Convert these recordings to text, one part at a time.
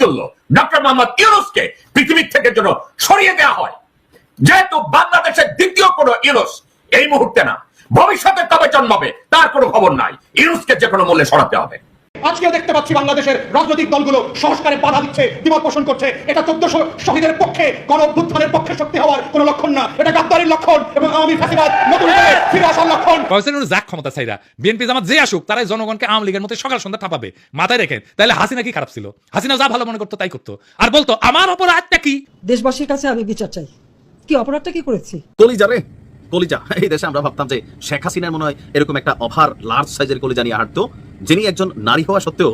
তুললো ডক্টর মোহাম্মদ ইউনুসকে পৃথিবীর থেকে যেন সরিয়ে দেওয়া হয়। যেহেতু বাংলাদেশের দ্বিতীয় কোনো ইউনুস এই মুহূর্তে না, ভবিষ্যতে কবে জন্মাবে, তার কোনো খবর নাই। ইউনুসকে যে কোনো মূল্যে সরাতে হবে। আজকেও দেখতে পাচ্ছি বাংলাদেশের রাজনৈতিক দলগুলো সংস্কারে বাধা দিচ্ছে দ্বিমত পোষণ করছে। এটা চোদ্দশো শহীদের পক্ষে গণ অভ্যুত্থানের পক্ষে শক্তি হওয়ার কোনো লক্ষণ না। এটা গাদ্দারির লক্ষণ এবং আমি ফ্যাসিবাদ নতুন করে ফিরে আসার লক্ষণ। কয়েছেন যাক ক্ষমতা চাইরা বিএনপি জামাত যে আসুক তারাই জনগণকে আওয়ামী লীগের মতো সকাল সন্ধ্যা ঠাপাবে মাথায় রেখেন তাহলে হাসিনা কি খারাপ ছিল? হাসিনা যা ভালো মনে করতো তাই করতো। আর বলতো আমার অপরাধটা কি? দেশবাসীর কাছে আমি বিচার চাই। কি অপরাধটা কি করেছি? কলিজা রে। কলিজা। এই দেশে আমরা ভাবতাম যে শেখ হাসিনার মনে হয় এরকম একটা অফার লার্জ সাইজের কলিজা নিয়ে হাঁটতো যিনি একজন নারী হওয়া সত্ত্বেও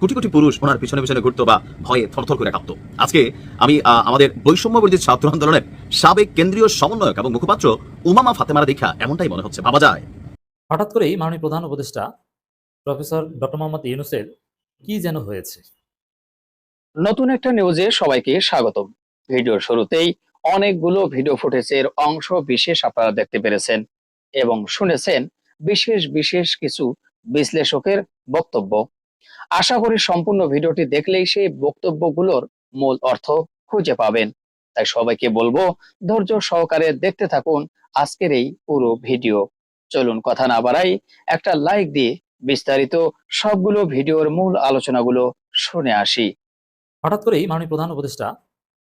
কোটি কোটি পুরুষ ওনার পিছনে পিছনে ঘুরতো বা ভয়ে থরথর করে কাঁপতো। আজকে আমি আমাদের বৈষম্য বিরোধী ছাত্র আন্দোলনের সাবেক কেন্দ্রীয় সমন্বয়ক এবং মুখপাত্র উমামা ফাতেমারা দেখা এমনটাই মনে হচ্ছে। ভাবা যায়। হঠাৎ করেই মাননীয় প্রধান উপদেষ্টা প্রফেসর ডক্টর মোহাম্মদ ইউনুসের কি যেন হয়েছে? নতুন একটা নিউজে সবাইকে স্বাগতম। ভিডিওর শুরুতেই অনেকগুলো ভিডিও ফুটেজের অংশ বিশেষ আপনারা দেখতে পেরেছেন এবং শুনেছেন বিশেষ বিশেষ কিছু বিশ্লেষকের বক্তব্য। আশা করি সম্পূর্ণ ভিডিওটি দেখলেই সেই বক্তব্যগুলোর মূল অর্থ খুঁজে পাবেন। তাই সবাইকে বলব, ধৈর্য সহকারে দেখতে থাকুন আজকের এই পুরো ভিডিও। চলুন কথা না বাড়াই, একটা লাইক দিয়ে বিস্তারিত সবগুলো ভিডিওর মূল আলোচনাগুলো শুনে আসি। হঠাৎ করেই মাননীয় প্রধান উপদেষ্টা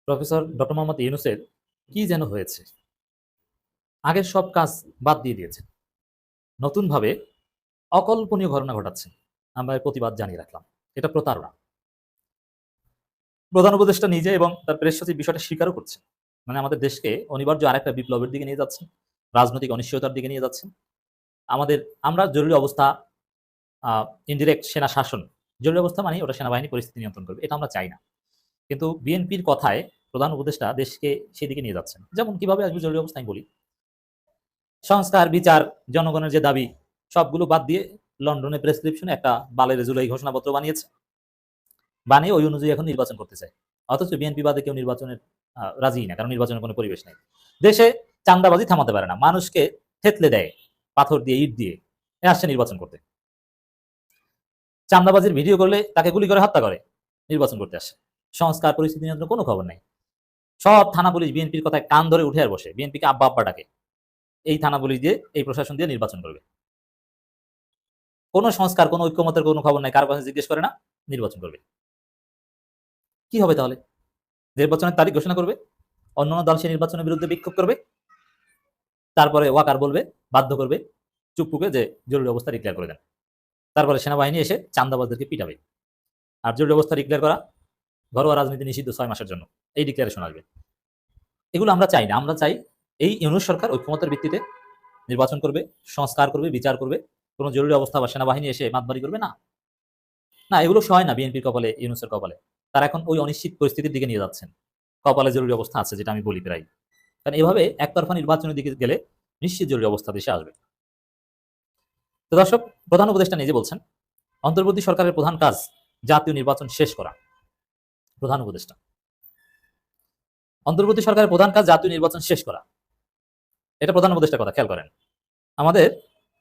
প্রফেসর ডক্টর মোহাম্মদ ইউনুসের কি যেন হয়েছে। আগের সব কাজ বাদ দিয়ে দিয়েছেন। নতুনভাবে অকল্পনীয় ঘটনা ঘটাচ্ছেন আমরা প্রতিবাদ জানিয়ে রাখলাম। এটা প্রতারণা। প্রধান উপদেষ্টা নিজে এবং তার প্রেস সচিব বিষয়টা স্বীকারও করছেন। মানে আমাদের দেশকে অনিবার্য আরেকটা বিপ্লবের দিকে নিয়ে যাচ্ছেন রাজনৈতিক অনিশ্চয়তার দিকে নিয়ে যাচ্ছেন আমাদের, আমরা জরুরি অবস্থা ইনডিরেক্ট সেনা শাসন। জরুরি অবস্থা মানে ওটা সেনাবাহিনী পরিস্থিতি নিয়ন্ত্রণ করবে। এটা আমরা চাই না। কিন্তু বিএনপির কথায় প্রধান উপদেষ্টা দেশকে সেদিকে নিয়ে যাচ্ছেন। যেমন কীভাবে আসবে জরুরি অবস্থা আমি বলি। সংস্কার, বিচার, জনগণের যে দাবি, সবগুলো বাদ দিয়ে লন্ডনে প্রেসক্রিপশনে একটা বালের জুলাই ঘোষণাপত্র বানিয়েছে। বানিয়ে ওই অনুযায়ী এখন নির্বাচন করতে চায়। অথচ বিএনপি বাদে কেউ নির্বাচনের রাজি না, কারণ নির্বাচনের কোনো পরিবেশ নেই। দেশে চান্দাবাজি থামাতে পারে না। মানুষকে থেতলে দেয়, পাথর দিয়ে, ইট দিয়ে, এ আসছে নির্বাচন করতে। চান্দাবাজির ভিডিও করলে তাকে গুলি করে হত্যা করে। নির্বাচন করতে আসে। সংস্কার, পরিস্থিতি নিয়ন্ত্রণ, কোনো খবর নাই। সব থানা পুলিশ, বিএনপির কথায় কান ধরে উঠে আর বসে। বিএনপিকে আব্বা আব্বা ডাকে। এই থানা পুলিশ দিয়ে, এই প্রশাসন দিয়ে নির্বাচন করবে। কোনো সংস্কার, কোনো ঐক্যমতের কোনো খবর নাই, কারও কাছে জিজ্ঞেস করে না, নির্বাচন করবে। কি হবে তাহলে? নির্বাচনের তারিখ ঘোষণা করবে? অন্যান্য দল সে নির্বাচনের বিরুদ্ধে বিক্ষোভ করবে? তারপরে ওয়াকার বলবে, বাধ্য করবে চুপপুকে যে জরুরি অবস্থা ডিক্লেয়ার করে দেন। তারপরে সেনাবাহিনী এসে চান্দাবাজদেরকে পিটাবে। আর জরুরি অবস্থা ডিক্লেয়ার করা ঘরোয়া রাজনীতি নিষিদ্ধ ছয় মাসের জন্য। এই ডিক্লারেশন আসবে। এগুলো আমরা চাই না। আমরা চাই এই ইউনুস সরকার ঐক্যমতের ভিত্তিতে নির্বাচন করবে, সংস্কার করবে, বিচার করবে। কোনো জরুরি অবস্থা বা সেনাবাহিনী এসে মাতবাড়ি করবে না। না, এগুলো সয় না বিএনপির কপালে, ইউনুসের কপালে। তারা এখন ওই অনিশ্চিত পরিস্থিতির দিকে নিয়ে যাচ্ছেন। কপালে জরুরি অবস্থা আছে, যেটা আমি বলি প্রায়। কারণ এভাবে একতরফা নির্বাচনের দিকে গেলে নিশ্চিত জরুরি অবস্থা দেশে আসবে। তো দর্শক, প্রধান উপদেষ্টা নিজে বলছেন, অন্তর্বর্তী সরকারের প্রধান কাজ জাতীয় নির্বাচন শেষ করা। প্রধান উপদেষ্টা। অন্তর্বর্তী সরকারের প্রধান কাজ জাতীয় নির্বাচন শেষ করা। এটা প্রধান উপদেষ্টার কথা, খেয়াল করেন। আমাদের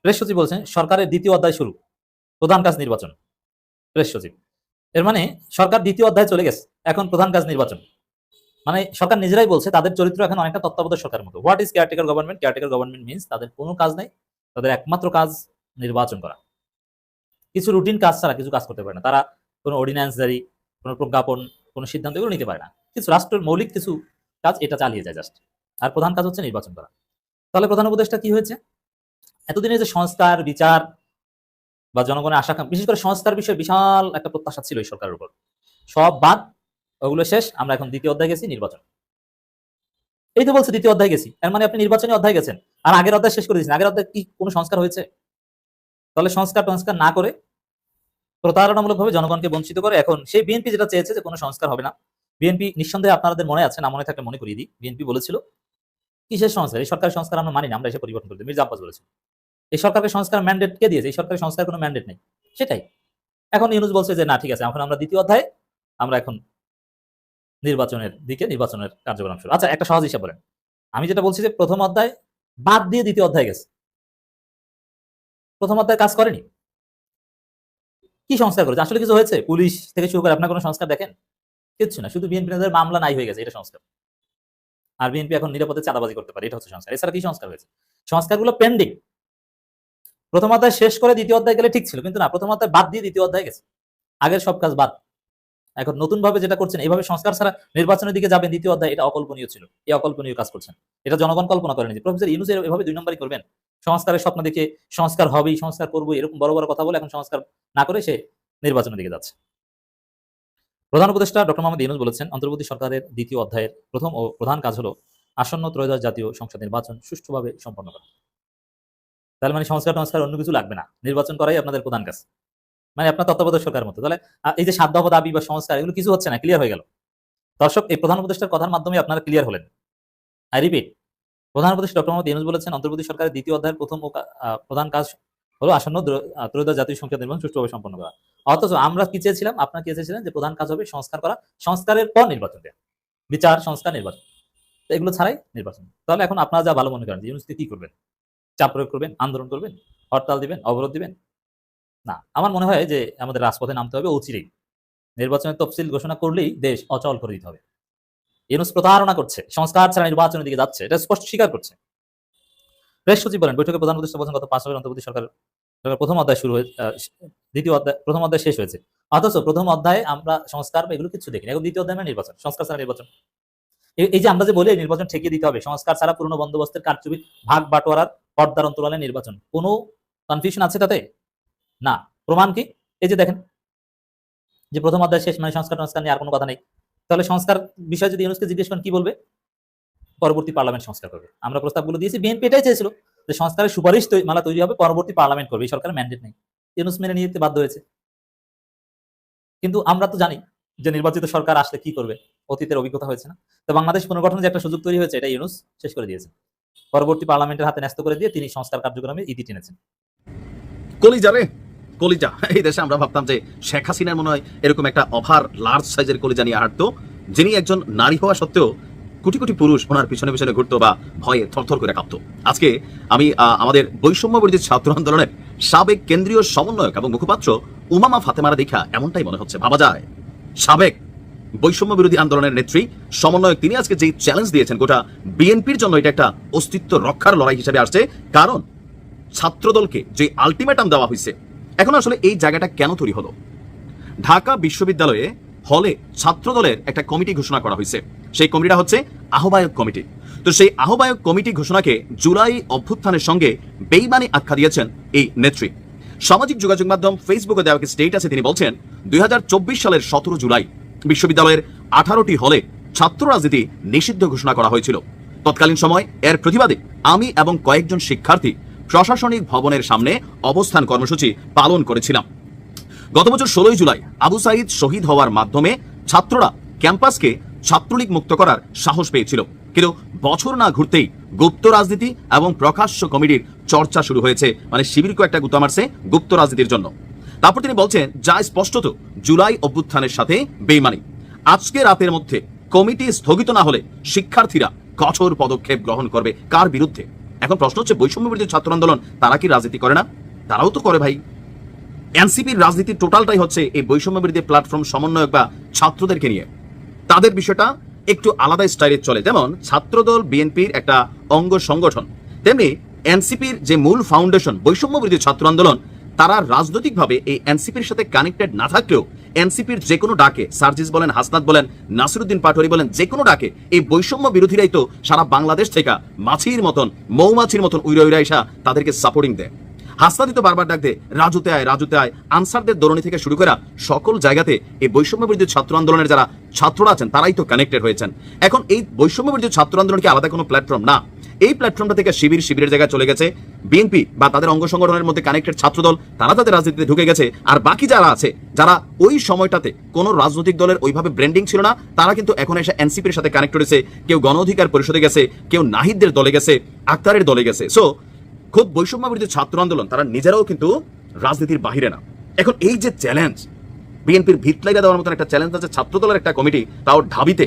প্রেস সচিব বলছেন, সরকারের দ্বিতীয় অধ্যায় শুরু, প্রধান কাজ নির্বাচন। প্রেস সচিব। এর মানে সরকার দ্বিতীয় অধ্যায় চলে গেছে, এখন প্রধান কাজ নির্বাচন। মানে সরকার নিজেরাই বলছে, তাদের চরিত্র এখন অনেকটা তত্ত্বাবধায়ক সরকারের মতো। What is caretaker government caretaker government means তাদের কোনো কাজ নেই, তাদের একমাত্র কাজ নির্বাচন করা। কিছু রুটিন কাজ ছাড়া কিছু কাজ করতে পারে না। তারা কোনো অর্ডিন্যান্স জারি, কোনো প্রজ্ঞাপন কোনো সিদ্ধান্ত এগুলো নিতে পারে না। কিছু রাষ্ট্রের মৌলিক কিছু কাজ, এটা চালিয়ে যায় জাস্ট আর প্রধান কাজ হচ্ছে নির্বাচন করা। তাহলে প্রধান উপদেশটা কি হয়েছে? এতদিনের যে সংস্কার, বিচার বা জনগণের আশা বিশেষ করে সংস্কার বিষয়ে বিশাল একটা প্রত্যাশা ছিল এই সরকারের উপর। সব বাদ, ওগুলো শেষ, আমরা এখন দ্বিতীয় অধ্যায় গেছি, নির্বাচন। এই তো বলছে দ্বিতীয় অধ্যায় গেছি। এর মানে আপনি নির্বাচনী অধ্যায় গেছেন। আর আগের অধ্যায় শেষ করে দিয়েছেন। আগের অধ্যায় কি কোনো সংস্কার হয়েছে? তাহলে সংস্কার টংস্কার না করে প্রতারণামূলকভাবে জনগণকে বঞ্চিত করে। এখন সেই বিএনপি যেটা চেয়েছে যে কোনো সংস্কার হবে না। বিএনপি নিঃসন্দেহে আপনাদের মনে আছে, না মনে থাকলে মনে করিয়ে দিই। বিএনপি বলেছিল, কিসের সংস্কার? এই সরকারের সংস্কার আমরা মানি না, আমরা এসে পরিবর্তন করে মির্জা আব্বাস বলেছিল এই সরকারের সংস্কার ম্যান্ডেট কে দিয়েছে? এই সরকারের সংস্কার কোনো ম্যান্ডেট নেই। সেটাই। এখন ইউনুস বলছে যে, না, ঠিক আছে, এখন আমরা দ্বিতীয় অধ্যায়, আমরা এখন নির্বাচনের দিকে, নির্বাচনের কার্যক্রম শুরু। আচ্ছা একটা সহজ হিসাব বলেন। আমি যেটা বলছি যে, প্রথম অধ্যায় বাদ দিয়ে দ্বিতীয় অধ্যায় গেছে। প্রথম অধ্যায় কাজ করেনি। কি সংস্কার করেছে? আসলে কিছু হয়েছে? পুলিশ থেকে শুরু করে আপনার কোনো সংস্কার দেখেন? কিচ্ছু না, শুধু বিএনপি নেতাদের মামলা নাই হয়ে গেছে, এটা সংস্কার। আর বিএনপি এখন নিরাপদে চাঁদাবাজি করতে পারে, এটা হচ্ছে সংস্কার। এছাড়া কি সংস্কার হয়েছে? সংস্কারগুলো পেন্ডিং প্রথম অধ্যায় শেষ করে দ্বিতীয় অধ্যায় গেলে ঠিক ছিল, কিন্তু না, প্রথম অধ্যায় বাদ দিয়ে দ্বিতীয় অধ্যায় গেছে। আগের সব কাজ বাদ। এখন নতুন ভাবে যেটা করছেন এইভাবে সংস্কার ছাড়া নির্বাচনের দিকে যাবেন, দ্বিতীয় অধ্যায়, এটা অকল্পনীয় ছিল। এই অকল্পনীয় কাজ করছেন। এটা জনগণ কল্পনা করেনি প্রফেসর ইউনুস এভাবে দুই নম্বরই করবেন? সংস্কারের স্বপ্ন দেখে সংস্কার হবেই, সংস্কার করব এরকম বড় বড় কথা বলে এখন সংস্কার না করে সে নির্বাচনের দিকে যাচ্ছে। প্রধান উপদেষ্টা ডক্টর মোহাম্মদ ইউনুস বলেছেন, অন্তর্বর্তী সরকারের দ্বিতীয় অধ্যায়ের প্রথম ও প্রধান কাজ হলো আসন্ন ত্রয়োদশ জাতীয় সংসদ নির্বাচন সুষ্ঠুভাবে সম্পন্ন করা। তাহলে মানে সংস্কার টংস্কার অন্য কিছু লাগবে না। নির্বাচন করাই আপনাদের প্রধান কাজ। মানে আপনার তত্ত্বাবধায়ক সরকার মতো। তাহলে এই যে দফা দাবি বা সংস্কার, এগুলো কিছু হচ্ছে না ক্লিয়ার হয়ে গেল। দর্শক, এই প্রধান উপদেষ্টার কথার মাধ্যমে আপনারা ক্লিয়ার হলেন। আই রিপিট প্রধান উপদেষ্টা ডক্টর মোহাম্মদ ইউনুস বলেছেন, অন্তর্বর্তী সরকারের দ্বিতীয় অধ্যায়ের প্রথম প্রধান কাজ হলো আসন্ন ত্রয়োদশ জাতীয় সংসদ নির্বাচন সুষ্ঠুভাবে সম্পন্ন করা। অথচ আমরা কি চেয়েছিলাম? আপনার কি চেয়েছিলেন যে প্রধান কাজ হবে সংস্কার করা, সংস্কারের পর নির্বাচন দেওয়া বিচার, সংস্কার, নির্বাচন। তো এগুলো ছাড়াই নির্বাচন। তাহলে এখন আপনারা যা ভালো মনে করেন ইউনুসকে কি করবেন? চাপ প্রয়োগ করবেন, আন্দোলন করবেন, হরতাল দিবেন, অবরোধ দিবেন? না, আমার মনে হয় যে আমাদের রাজপথে নামতে হবে অচিরেই। নির্বাচনের তফসিল ঘোষণা করলেই দেশ অচল করে দিতে হবে। ইউনুস প্রতারণা করছে, সংস্কার ছাড়া নির্বাচনের দিকে যাচ্ছে, এটা স্পষ্ট স্বীকার করছে। প্রেস সচিব বলেন, বৈঠকে প্রধান উপদেষ্টা বলছেন গত পাঁচ বছর অন্তর্বর্তী সরকার সরকার প্রথম অধ্যায় শুরু হয়েছে দ্বিতীয় অধ্যায়, প্রথম অধ্যায় শেষ হয়েছে। অথচ প্রথম অধ্যায়ে আমরা সংস্কার বা এগুলো কিছু দেখিনি, এখন দ্বিতীয় অধ্যায় নির্বাচন, সংস্কার ছাড়া নির্বাচন। এই- এই যে আমরা যে বলি, নির্বাচন ঠেকিয়ে দিতে হবে, সংস্কার ছাড়া পুরনো বন্দোবস্তের কারচুপি, ভাগ বাটোয়ারার পর্দার অন্তরালে নির্বাচন, কোনো কনফিউশন আছে তাতে? না। প্রমাণ কি? এই যে দেখেন, যে প্রথম অধ্যায় শেষ মানে সংস্কার সংস্কার নিয়ে আর কোনো কথা নেই। তাহলে সংস্কার বিষয়ে যদি ইউনুসকে জিজ্ঞেস করেন, কি বলবে? পরবর্তী পার্লামেন্ট সংস্কার করবে। আমরা প্রস্তাবগুলো দিয়েছি, বিএনপি এটাই চেয়েছিল যে সংস্কারের সুপারিশ তৈ- মালা তৈরি হবে, পরবর্তী পার্লামেন্ট করবে, এই সরকারের ম্যান্ডেট নেই। ইউনুস মেনে নিতে বাধ্য হয়েছে। কিন্তু আমরা তো জানি যে নির্বাচিত সরকার আসলে কি করবে, অতীতের অভিজ্ঞতা হয়েছে না। তো বাংলাদেশ পুনর্গঠনের যে একটা সুযোগ তৈরি হয়েছে, এটা ইউনুস শেষ করে দিয়েছে পরবর্তী পার্লামেন্টের হাতে ন্যস্ত করে দিয়ে তিনি সংস্কার কার্যক্রমে ইতি টেনেছেন। কলিজা রে। কলিজা। এই দেশে আমরা ভাবতাম যে শেখ হাসিনার মনে হয় এরকম একটা অভার লার্জ সাইজের কলিজা নিয়ে হাঁটতো, যিনি একজন নারী হওয়া সত্ত্বেও কোটি কোটি পুরুষ ওনার পিছনে পিছনে ঘুরতো বা ভয়ে থরথর করে কাঁপতো। আজকে আমি আমাদের বৈষম্য বিরোধী ছাত্র আন্দোলনের সাবেক কেন্দ্রীয় সমন্বয়ক এবং মুখপাত্র উমামা ফাতেমারা দেখা এমনটাই মনে হচ্ছে। ভাবা যায়, সাবেক বৈষম্য বিরোধী আন্দোলনের নেত্রী, সমন্বয়ক তিনি আজকে যে চ্যালেঞ্জ দিয়েছেন গোটা বিএনপির জন্য এটা একটা অস্তিত্ব রক্ষার লড়াই হিসেবে আসছে। কারণ ছাত্রদলকে যে আলটিমেটাম দেওয়া হয়েছে এখন আসলে এই জায়গাটা কেন তৈরি হলো? ঢাকা বিশ্ববিদ্যালয়ে হলে ছাত্রদলের একটা কমিটি ঘোষণা করা হয়েছে। সেই কমিটিটা হচ্ছে আহ্বায়ক কমিটি। তো সেই আহ্বায়ক কমিটি ঘোষণাকে জুলাই অভ্যুত্থানের সঙ্গে বেইমানি আখ্যা দিয়েছেন এই নেত্রী। সামাজিক যোগাযোগ মাধ্যম ফেসবুকে দেওয়া স্টেট আছে তিনি বলছেন, দুই হাজার চব্বিশ সালের সতেরো জুলাই বিশ্ববিদ্যালয়ের আঠারোটি হলে ছাত্র রাজনীতি নিষিদ্ধ ঘোষণা করা হয়েছিল। তৎকালীন সময় এর প্রতিবাদে আমি এবং কয়েকজন শিক্ষার্থী প্রশাসনিক ভবনের সামনে অবস্থান কর্মসূচি পালন করেছিলাম। গত বছর ষোলোই জুলাই আবু সাইদ শহীদ হওয়ার মাধ্যমে ছাত্ররা ক্যাম্পাসকে ছাত্রলীগ মুক্ত করার সাহস পেয়েছিল। কিন্তু বছর না ঘুরতেই গুপ্ত রাজনীতি এবং প্রকাশ্য কমিটির চর্চা শুরু হয়েছে। মানে শিবিরকে একটা গুতা মারছে গুপ্ত রাজনীতির জন্য। তারপর তিনি বলছেন, যা স্পষ্টত জুলাই অভ্যুত্থানের সাথে বেইমানি। আজকে রাতের মধ্যে কমিটি স্থগিত না হলে শিক্ষার্থীরা কঠোর পদক্ষেপ গ্রহণ করবে। কার বিরুদ্ধে? এখন প্রশ্ন হচ্ছে, বৈষম্য বিরোধী ছাত্র আন্দোলন তারা কি রাজনীতি করে না? তারাও তো করে ভাই। এনসিপির রাজনীতি টোটালটাই হচ্ছে এই বৈষম্য বিরোধী প্ল্যাটফর্ম সমন্বয়ক বা ছাত্রদেরকে নিয়ে। তাদের বিষয়টা একটু আলাদা স্টাইলে চলে। যেমন, ছাত্রদল বিএনপির একটা অঙ্গ সংগঠন। তেমনি এনসিপির যে মূল ফাউন্ডেশন বৈষম্য বিরোধী ছাত্র আন্দোলন, তারা রাজনৈতিকভাবে এই এনসিপির সাথে কানেক্টেড না থাকলেও এনসিপির যে কোনো ডাকে, সার্জিস বলেন, হাসনাত বলেন, নাসিরুদ্দিন পাটোয়ারি বলেন যে কোনো ডাকে, এই বৈষম্য বিরোধীরাই তো সারা বাংলাদেশ থেকে মাছির মতন, মৌমাছির মতন উইরা উইরা এসা তাদেরকে সাপোর্টিং দেয়। হাসনাদি তো বারবার ডাক দে রাজুতে আয় রাজুতে আয়। আনসারদের দরণি থেকে শুরু করা সকল জায়গাতে এই বৈষম্য বিরোধী ছাত্র আন্দোলনের যারা ছাত্ররা আছেন, তারাই তো কানেক্টেড হয়েছেন। এখন এই বৈষম্য বিরোধী ছাত্র আন্দোলন কি আলাদা কোনো প্ল্যাটফর্ম না। এই প্ল্যাটফর্মটা থেকে শিবির শিবিরের জায়গায় চলে গেছে। বিএনপি বা তাদের অঙ্গ সংগঠনের মধ্যে কানেক্টেড ছাত্রদল, তারা তাদের রাজনীতিতে ঢুকে গেছে। আর বাকি যারা আছে, যারা ওই সময়টাতে কোনো রাজনৈতিক দলের ওইভাবে ব্র্যান্ডিং ছিল না, তারা কিন্তু এখন এসে এনসিপির সাথে কানেক্ট করেছে কেউ গণ অধিকার পরিষদে গেছে, কেউ নাহিদদের দলে গেছে, আক্তারের দলে গেছে। সো খুব বৈষম্য বিরোধী ছাত্র আন্দোলন, তারা নিজেরাও কিন্তু রাজনীতির বাহিরে না। এখন এই যে চ্যালেঞ্জ বিএনপির ভিতলাইগা দেওয়ার মতন একটা চ্যালেঞ্জ আছে, ছাত্রদলের একটা কমিটি, তাও ঢাবিতে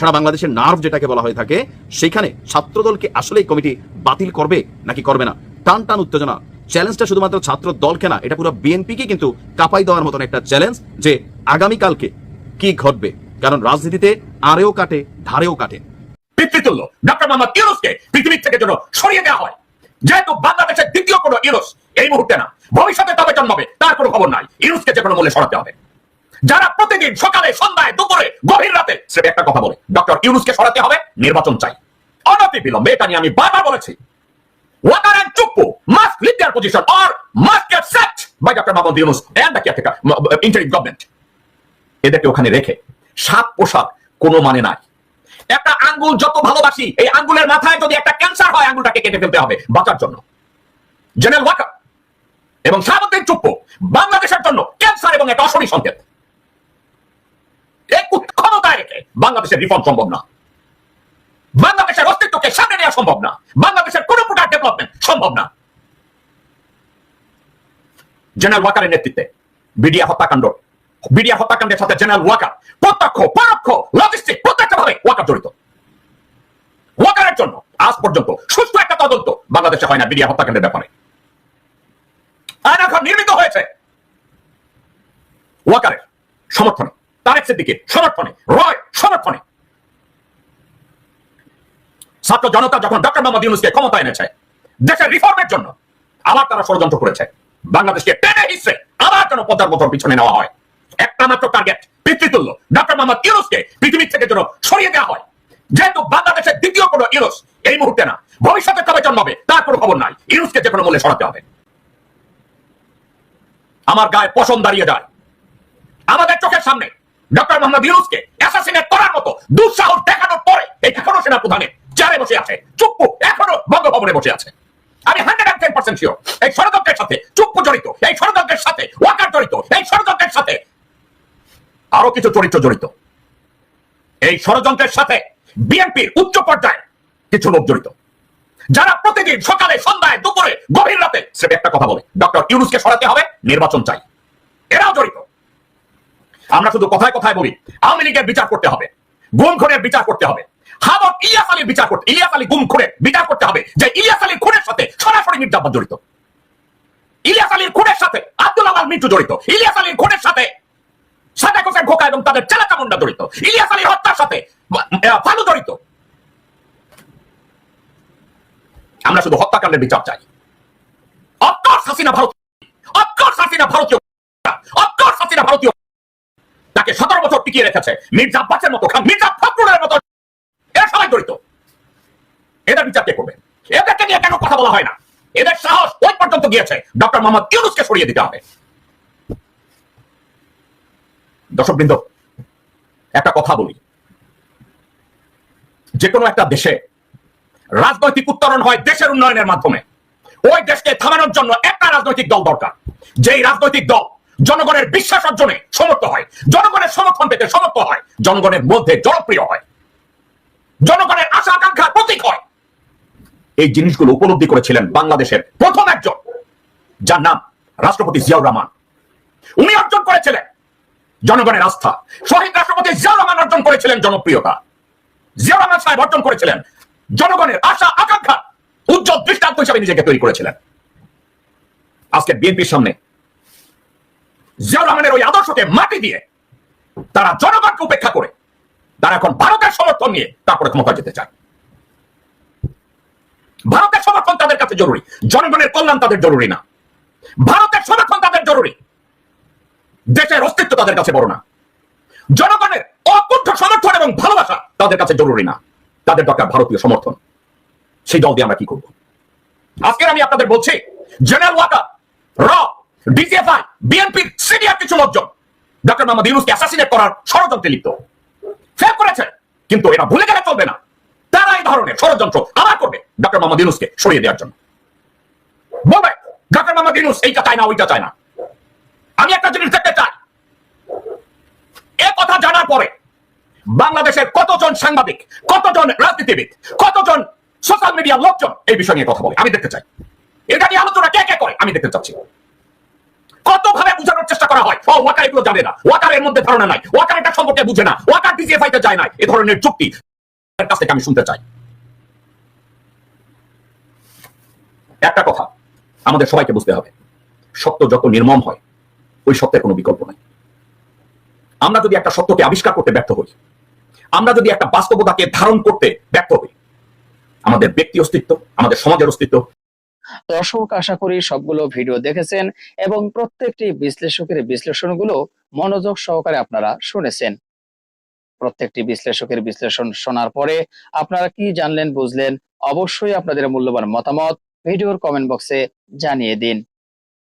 সারা বাংলাদেশের নার্ভ যেটাকে বলা হয়ে থাকে, সেখানে ছাত্রদলকে আসলে কমিটি বাতিল করবে নাকি করবে না? টান টান উত্তেজনা। চ্যালেঞ্জটা শুধুমাত্র ছাত্র দলকে না এটা পুরো বিএনপিকে কিন্তু কাপাই দেওয়ার মতন একটা চ্যালেঞ্জ যে আগামীকালকে কি ঘটবে। কারণ রাজনীতিতে আরেও কাটে, ধারেও কাটে। হয়। বাংলাদেশের দ্বিতীয় কোনো ইউনুস এই মুহূর্তে না, ভবিষ্যতে তবে জন্মাবে, তার কোনো খবর নাই। ইউনুসকে যে কোনো মূল্যে সরাতে হবে। যারা প্রতিদিন সকালে সন্ধ্যায় দুপুরে গভীর রাতে সে একটা কথা বলে ডক্টর ইউনুসকে সরাতে হবে নির্বাচন চাই। অনতি বিলম্বে এটা নিয়ে আমি বারবার বলেছি। And Chuppu must leave their position or must get sacked by Dr. Mahmoud Yunus and the caretaker uh, interim government. এদেরকে ওখানে রেখে সাত পোশাক কোনো মানে নাই। একটা আঙ্গুল যত ভালোবাসি এই আঙ্গুলের মাথায় যদি একটা ক্যান্সার হয় আঙ্গুলটাকে কেটে ফেলতে হবে বাঁচার জন্য। জেনারেল ওয়াকার এবং সাহাবুদ্দিন চুপ্পু বাংলাদেশের জন্য ক্যান্সার এবং একটা অশনি সংকেত। ক্ষমতায় রেখে বাংলাদেশের রিফর্ম সম্ভব না। বাংলাদেশের অস্তিত্বকে সামনে নেওয়া সম্ভব না। বাংলাদেশের কোন প্রকার ডেভেলপমেন্ট সম্ভব না। জেনারেল ওয়াকারের নেতৃত্বে বিডিআর হত্যাকাণ্ড বিডিআর হত্যাকাণ্ডের সাথে জেনারেল ওয়াকার প্রত্যক্ষ, পরোক্ষ লজিস্টিক প্রত্যেকটা ভাবে ওয়াকার জড়িত ওয়াকারের জন্য আজ পর্যন্ত সুস্থ একটা তদন্ত বাংলাদেশে হয় না বিডিআর হত্যাকাণ্ডের ব্যাপারে। এখন নির্মিত হয়েছে ওয়াকারের সমর্থনে। তারেক সিদ্দিকের রয় ছাত্র জনতা যখন ডক্টর মোহাম্মদ ইউনুসকে ক্ষমতা এনেছে, দেশের রিফর্মের জন্য আবার তারা ষড়যন্ত্র করেছে। বাংলাদেশকে টেনে হিসেবে আবার বছর পিছনে নেওয়া হয়। একটা মাত্র টার্গেট পিতৃতুল্য। ডক্টর মোহাম্মদ ইউনুসকে পৃথিবীর থেকে যেন সরিয়ে দেওয়া হয়। যেহেতু বাংলাদেশের দ্বিতীয় কোনো ইউনুস এই মুহূর্তে না, ভবিষ্যতে কবে জন্মাবে তার কোনো খবর নাই। ইউনুসকে যে কোনো মূল্যে সরাতে হবে। আমার গায়ে পশম দাঁড়িয়ে যায়। আমাদের চোখের সামনে ডক্টর মোহাম্মদ অ্যাসাসিনেট করার মতো দুঃসাহস দেখানোর পরে এই এখনও বসে আছে, চুপ্পু এখনও বঙ্গভবনে বসে আছে। আমি hundred and ten percent sure এই ষড়যন্ত্রের সাথে চুপ্পু জড়িত, এই ষড়যন্ত্রের সাথে ওয়াকার জড়িত, এই ষড়যন্ত্রের সাথে আরও কিছু চরিত্র জড়িত। এই ষড়যন্ত্রের সাথে বিএনপির উচ্চ পর্যায়ে কিছু লোক জড়িত। যারা প্রতিদিন সকালে, সন্ধ্যায়, দুপুরে, গভীর রাতে সেটা একটা কথা বলে, ডক্টর ইউনুসকে সরাতে হবে, নির্বাচন চাই। এরাও জড়িত। আমরা শুধু কথায় কথায় বলি, আওয়ামী লীগের বিচার করতে হবে গুম খুনের বিচার করতে হবে হাবত ইলিয়াস আলীর বিচার করতে, ইলিয়াস আলী গুম খুনের বিচার করতে হবে, যে ইলিয়াস আলীর খুনের সাথে সরাসরি মির্জাব্বাদ জড়িত। ইলিয়াস আলীর খুনের সাথে আব্দুল আওয়াল মিন্টু জড়িত। ইলিয়াস আলীর খুনের সাথে সাদেক হোসেন খোকা এবং তাদের চেলাকা মুন্ডা জড়িত। ইলিয়াস আলীর হত্যার সাথে ফালু জড়িত। আমরা শুধু হত্যাকাণ্ডের বিচার চাই। Of course Hasina Bharat of course Hasina ভারতীয় অফকোর্স হাসিনা ভারতীয় তাকে সতেরো বছর টিকিয়ে রেখেছে। মির্জা আব্বাসের মতো মির্জা ফখরুলের মতো এরা সবাই জড়িত। এদের বিচার কে করবে? এদেরকে নিয়ে কেন কথা বলা হয় না? এদের সাহস ওই পর্যন্ত গিয়েছে। ডক্টর মোহাম্মদ ইউনুসকে সরিয়ে দিতে হবে। দর্শকবৃন্দ, একটা কথা বলি। যে কোনো একটা দেশে রাজনৈতিক উত্তরণ হয় দেশের উন্নয়নের মাধ্যমে। ওই দেশকে থামানোর জন্য একটা রাজনৈতিক দল দরকার। যেই রাজনৈতিক দল জনগণের বিশ্বাস অর্জনে সমর্থ হয়। জনগণের সমর্থন পেতে সমর্থ হয়। জনগণের মধ্যে জনপ্রিয় হয়। জনগণের আশা আকাঙ্ক্ষার প্রতীক হয়। এই জিনিসগুলো উপলব্ধি করেছিলেন বাংলাদেশের প্রথম একজন, যার নাম রাষ্ট্রপতি জিয়াউর রহমান। উনি অর্জন করেছিলেন জনগণের আস্থা। শহীদ রাষ্ট্রপতি জিয়াউর রহমান অর্জন করেছিলেন জনপ্রিয়তা। জিয়াউর রহমান সাহেব অর্জন করেছিলেন জনগণের আশা আকাঙ্ক্ষা, উজ্জ্বল দৃষ্টান্ত হিসাবে নিজেকে তৈরি করেছিলেন। আজকে বিএনপির সামনে জিয়াউর রহমানের ওই আদর্শকে মাটি দিয়ে তারা জনগণকে উপেক্ষা করে, তারা এখন ভারতের সমর্থন নিয়ে তারপরে ক্ষমতা যেতে চায়। ভারতের সমর্থন তাদের কাছে জরুরি, জনগণের কল্যাণ তাদের জরুরি না। ভারতের সমর্থন তাদের জরুরি, দেশের অস্তিত্ব তাদের কাছে বড় না। জনগণের অকুণ্ঠ সমর্থন এবং ভালোবাসা তাদের কাছে জরুরি না। তাদের দরকার ভারতীয় সমর্থন। সেই দল দিয়ে আমরা কি করব? আজকে আমি আপনাদের বলছি, জেনারেল ওয়াকার, র বিএনপির সিনিয়র কিছু লোকজন। ডক্টর মোহাম্মদ ইউনুসকে অ্যাসাসিনেট করার ষড়যন্ত্রে লিপ্ত। ফেল করেছে, কিন্তু এরা ভুলে গেলে চলবে না। তারা এই ধরনের ষড়যন্ত্র আবার করবে ডক্টর মোহাম্মদ ইউনুসকে সরিয়ে দেওয়ার জন্য। বলবে, ডক্টর মোহাম্মদ ইউনুস এইটা চায় না, ওইটা চায় না। আমি একটা জিনিস দেখতে চাই। এ কথা জানার পরে বাংলাদেশের কতজন সাংবাদিক, কতজন রাজনীতিবিদ, কতজন সোশ্যাল মিডিয়ার লোকজন এই বিষয় নিয়ে কথা বলে? আমি দেখতে চাই। এটা নিয়ে আলোচনা কে কে করে? আমি দেখতে চাচ্ছি। কত ভাবে বোঝানোর চেষ্টা করা হয়? ওয়াকার এগুলো জানে না। ওয়াকারের মধ্যে ধারণা নাই। ওয়াকার এটা সম্পর্কে বুঝে না। ওয়াকার ডিজিএফআই তে যায় না। এ ধরনের যুক্তি কাছ থেকে আমি শুনতে চাই। একটা কথা আমাদের সবাইকে বুঝতে হবে। সত্য যত নির্মম হয়, ওই সত্যের কোনো বিকল্প নাই। আমরা যদি একটা সত্যকে আবিষ্কার করতে ব্যর্থ হই, আমরা যদি একটা বাস্তবতাকে ধারণ করতে ব্যর্থ হই, আমাদের ব্যক্তি অস্তিত্ব, আমাদের সমাজের অস্তিত্ব দর্শক, আশা করি সবগুলো ভিডিও দেখেছেন এবং প্রত্যেকটি বিশ্লেষকের বিশ্লেষণগুলো মনোযোগ সহকারে আপনারা শুনেছেন। প্রত্যেকটি বিশ্লেষকের বিশ্লেষণ শোনার পরে আপনারা কি জানলেন, বুঝলেন, অবশ্যই আপনাদের মূল্যবান মতামত ভিডিওর কমেন্ট বক্সে জানিয়ে দিন।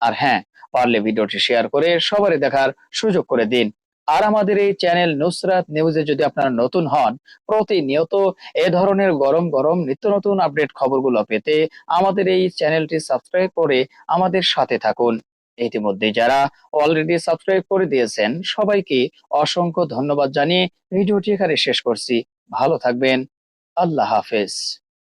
আর হ্যাঁ পারলে ভিডিওটি শেয়ার করে সবারই দেখার সুযোগ করে দিন। আর আমাদের এই চ্যানেল নুসরাত নিউজে যদি আপনারা নতুন হন, প্রতিনিয়ত এ ধরনের গরম গরম নিত্য নতুন আপডেট খবরগুলো পেতে আমাদের এই চ্যানেলটি সাবস্ক্রাইব করে আমাদের সাথে থাকুন। ইতিমধ্যে যারা অলরেডি সাবস্ক্রাইব করে দিয়েছেন, সবাইকে অসংখ্য ধন্যবাদ জানিয়ে ভিডিওটি এখানে শেষ করছি। ভালো থাকবেন। আল্লাহ হাফেজ।